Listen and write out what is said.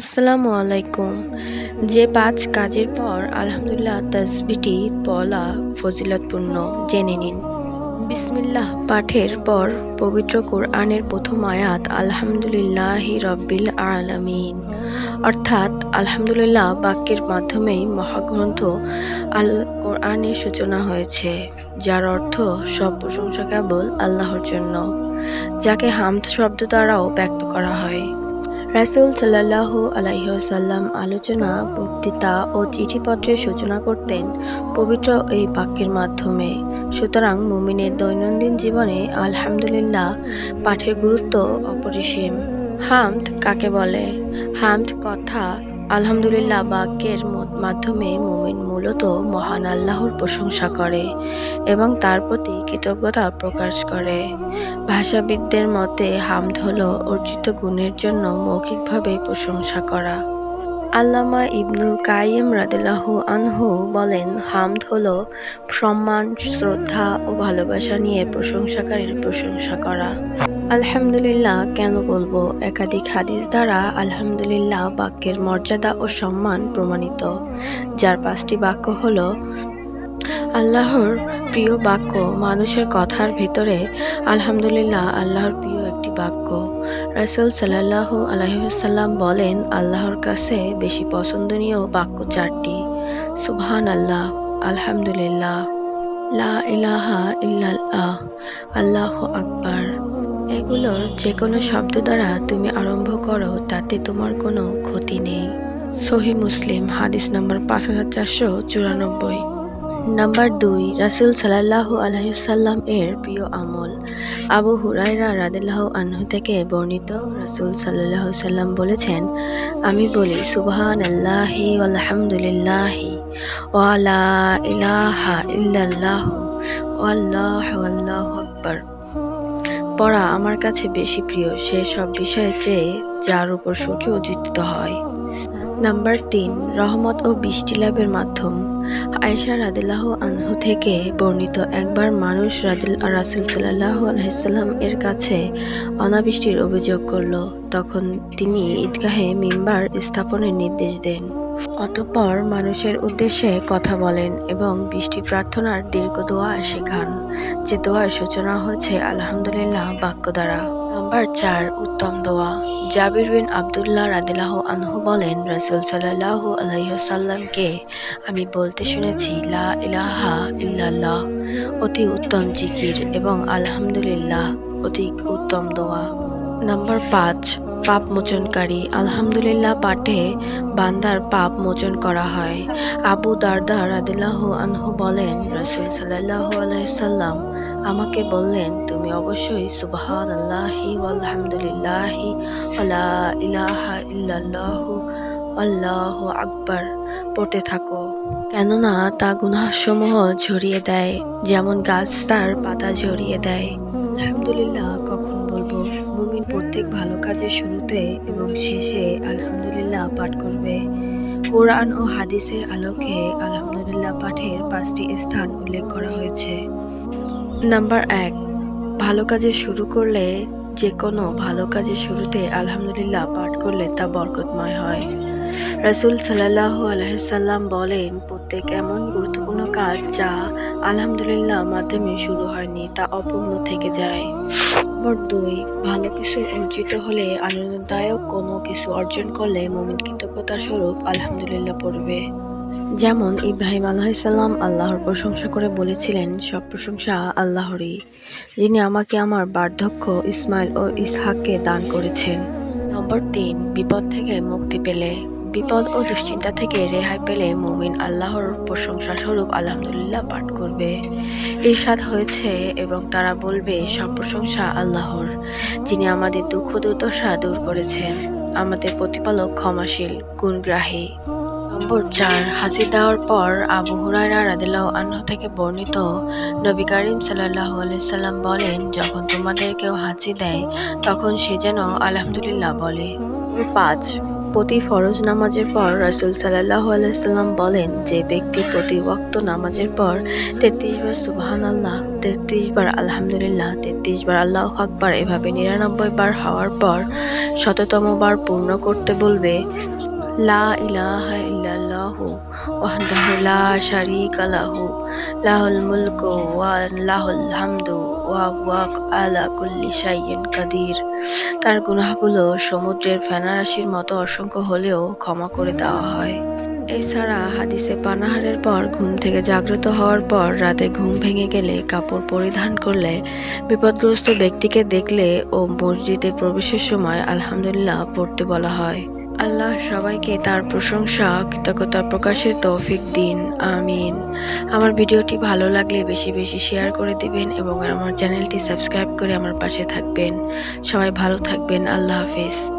আসসালামু আলাইকুম। যে পাঁচ কাজের পর আলহামদুলিল্লাহ তসবিটি বলা ফজিলতপূর্ণ, জেনে নিন। বিসমিল্লাহ পাঠের পর পবিত্র কোরআনের প্রথম আয়াত, আলহামদুলিল্লাহি রব্বিল আলামিন। অর্থাৎ আলহামদুলিল্লাহ বাক্যের মাধ্যমেই মহাগ্রন্থ আল কোরআনের সূচনা হয়েছে, যার অর্থ সব প্রশংসা কেবল আল্লাহর জন্য, যাকে হামদ শব্দ দ্বারাও ব্যক্ত করা হয়। রাসুল সাল্লাহ আলাইসাল্লাম আলোচনা, বক্তৃতা ও চিঠিপত্রের সূচনা করতেন পবিত্র এই বাক্যের মাধ্যমে। সুতরাং মুমিনের দৈনন্দিন জীবনে আলহামদুলিল্লাহ পাঠের গুরুত্ব অপরিসীম। হামদ কাকে বলে? হামদ কথা আলহামদুলিল্লাহ, বাক্যের মাধ্যমে মুমিন মূলত মহান আল্লাহর প্রশংসা করে এবং তার প্রতি কৃতজ্ঞতা প্রকাশ করে। ভাষাবিদদের মতে, হামদ হল অর্জিত গুণের জন্য মৌখিকভাবে প্রশংসা করা। আল্লামা ইবনুল কাইম রাদিল্লাহু আনহু বলেন, হামদ হল সম্মান, শ্রদ্ধা ও ভালোবাসা নিয়ে প্রশংসাকারীর প্রশংসা করা। আলহামদুলিল্লাহ, কেন বলব? একাধিক হাদিস দ্বারা আলহামদুলিল্লাহ বাক্যের মর্যাদা ও সম্মান প্রমাণিত। যার পাঁচটি বাক্য হল, আল্লাহর প্রিয় বাক্য মানুষের কথার ভিতরে আলহামদুলিল্লাহ আল্লাহর প্রিয় একটি বাক্য। রাসুল সাল্লাহ আলহিসাল্লাম বলেন, আল্লাহর কাছে বেশি পছন্দনীয় বাক্য চারটি। সুবহান আল্লাহ আলহামদুলিল্লাহ, লা ইলাহা ইল্লাল্লাহ, আল্লাহ আকবার। এগুলোর যে কোনো শব্দ দ্বারা তুমি আরম্ভ করো, তাতে তোমার কোনো ক্ষতি নেই। সহি মুসলিম, হাদিস নম্বর পাঁচ হাজার চারশো চুরানব্বই। নাম্বার দুই, রাসুল সাল্লাহ আলহিসাল্লাম এর প্রিয় আমল। আবু হুরাইরা রাদিল্লাহ আনহু থেকে বর্ণিত, রাসুল সাল্লাহ সাল্লাম বলেছেন, আমি বলি সুবহান আল্লাহি আলহামদুলিল্লাহি ওয়ালা ইলাহা ইল্লাল্লাহ, ওয়াল্লাহ, আল্লাহ আকবার। পড়া আমার কাছে বেশি প্রিয়। সে সব বিষয়ে চেয়ে যার উপর সূর্য উদিত হয়। নাম্বার তিন, রহমত ও বৃষ্টি লাভের মাধ্যম। আয়েশা রাদিল্লাহ আনহু থেকে বর্ণিত একবার মানুষ রাদিল রাসুল সাল্লাহ আলহিসাল্লাম এর কাছে অনাবৃষ্টির অভিযোগ করল। তখন তিনি ঈদগাহে মিম্বার স্থাপনের নির্দেশ দেন। অতঃপর মানুষের উদ্দেশ্যে কথা বলেন এবং বৃষ্টি প্রার্থনার দীর্ঘ দোয়া শেখান। যে দোয়ার সূচনা হয়েছে আলহামদুলিল্লাহ বাক্য দ্বারা। নাম্বার চার, উত্তম দোয়া। জাবির বিন আবদুল্লাহ রাদিল্লাহ আনহু বলেন, রসুল সাল্লাহ আলাইসাল্লামকে আমি বলতে শুনেছি, লা ইলাহা ইল্লাল্লাহ। অতি উত্তম জিকির এবং আলহামদুলিল্লাহ অতি উত্তম দোয়া। নাম্বার পাঁচ, পাপ মোচনকারী। আলহামদুলিল্লাহ, পাঠে বান্দার পাপ মোচন করা হয়। আবু দারদা রাদিল্লাহ আনহু বলেন, রসুল সাল্লাহ আলাইসাল্লাম আমাকে বললেন, তুমি অবশ্যই সুবহান আল্লাহি আলহামদুলিল্লাহি আলা ইলাহা ইল্লাল্লাহু, আল্লাহ আকবার পড়তে থাকো। কেননা তা গুনাহসমূহ ঝরিয়ে দেয়, যেমন গাছ তার পাতা ঝরিয়ে দেয়। আলহামদুলিল্লাহ, কখন বলব মুমিন প্রত্যেক ভালো কাজের শুরুতে এবং শেষে আলহামদুলিল্লাহ পাঠ করবে। কোরআন ও হাদিসের আলোকে আলহামদুলিল্লাহ পাঠের পাঁচটি স্থান উল্লেখ করা হয়েছে। নাম্বার এক, ভালো কাজে শুরু করলে যে কোনো ভালো কাজের শুরুতে আলহামদুলিল্লাহ পাঠ করলে তা বরকতময় হয়। রাসুল সাল্লাহ আলহাম বলেন প্রত্যেক এমন গুরুত্বপূর্ণ কাজ যা আলহামদুলিল্লাহ মাধ্যমে শুরু হয়নি তা অপূর্ণ থেকে যায়। নম্বর দুই, ভালো কিছু অর্জিত হলে আনন্দদায়ক কোনো কিছু অর্জন করলে মমিন কৃতজ্ঞতা স্বরূপ আলহামদুলিল্লাহ পড়বে। যেমন ইব্রাহিম আলাহিসাল্লাম আল্লাহর প্রশংসা করে বলেছিলেন, সব প্রশংসা আল্লাহরই, যিনি আমাকে আমার বার্ধক্য ইসমাইল ও ইসহাককে দান করেছেন। নম্বর তিন, বিপদ থেকে মুক্তি পেলে। বিপদ ও দুশ্চিন্তা থেকে রেহাই পেলে মুমিন আল্লাহর প্রশংসা স্বরূপ আলহামদুলিল্লাহ পাঠ করবে। ইরশাদ হয়েছে এবং তারা বলবে, সব প্রশংসা আল্লাহর, যিনি আমাদের দুঃখ দুর্দশা দূর করেছেন। আমাদের প্রতিপালক ক্ষমাশীল, গুণগ্রাহী। নম্বর চার হাসি দেওয়ার পর আবু হুরায়রা রাদিল্লাহ আনহু থেকে বর্ণিত নবী করিম সাল্লাহ সাল্লাম বলেন, যখন তোমাদের কেউ হাসি দেয়, তখন সে যেন আলহামদুলিল্লাহ বলে। পাঁচ প্রতি ফরজ নামাজের পর রাসুল সাল্লাহ আলাইসাল্লাম বলেন, যে ব্যক্তি প্রতি ওয়াক্ত নামাজের পর তেত্রিশ বার সুবাহান আল্লাহ তেত্রিশ বার আলহামদুলিল্লাহ, তেত্রিশ বার আল্লাহ আকবার, এভাবে নিরানব্বই বার হওয়ার পর শততম বার পূর্ণ করতে বলবে লা ইলাহা ইল্লাল্লাহু ওয়াহদাহু লা শারীকা লাহু, লাহুল মুলকু ওয়া লাহুল হামদু ওয়া হুয়া আলা কুল্লি শাইইন কাদির। তার গুনাহগুলো সমুদ্রের ফেনারাশির মতো অসংখ্য হলেও ক্ষমা করে দেওয়া হয়। এছাড়া হাদিসে পানাহারের পর ঘুম থেকে জাগ্রত হওয়ার পর রাতে ঘুম ভেঙে গেলে কাপড় পরিধান করলে বিপদগ্রস্ত ব্যক্তিকে দেখলে ও মসজিদে প্রবেশের সময় আলহামদুলিল্লাহ পড়তে বলা হয়। আল্লাহ সবাইকে তার প্রশংসা, কৃতজ্ঞতা প্রকাশের তৌফিক দিন। আমিন। আমার ভিডিওটি ভালো লাগলে বেশি বেশি শেয়ার করে দিবেন এবং আমার চ্যানেলটি সাবস্ক্রাইব করে আমার পাশে থাকবেন। সবাই ভালো থাকবেন। আল্লাহ হাফিজ।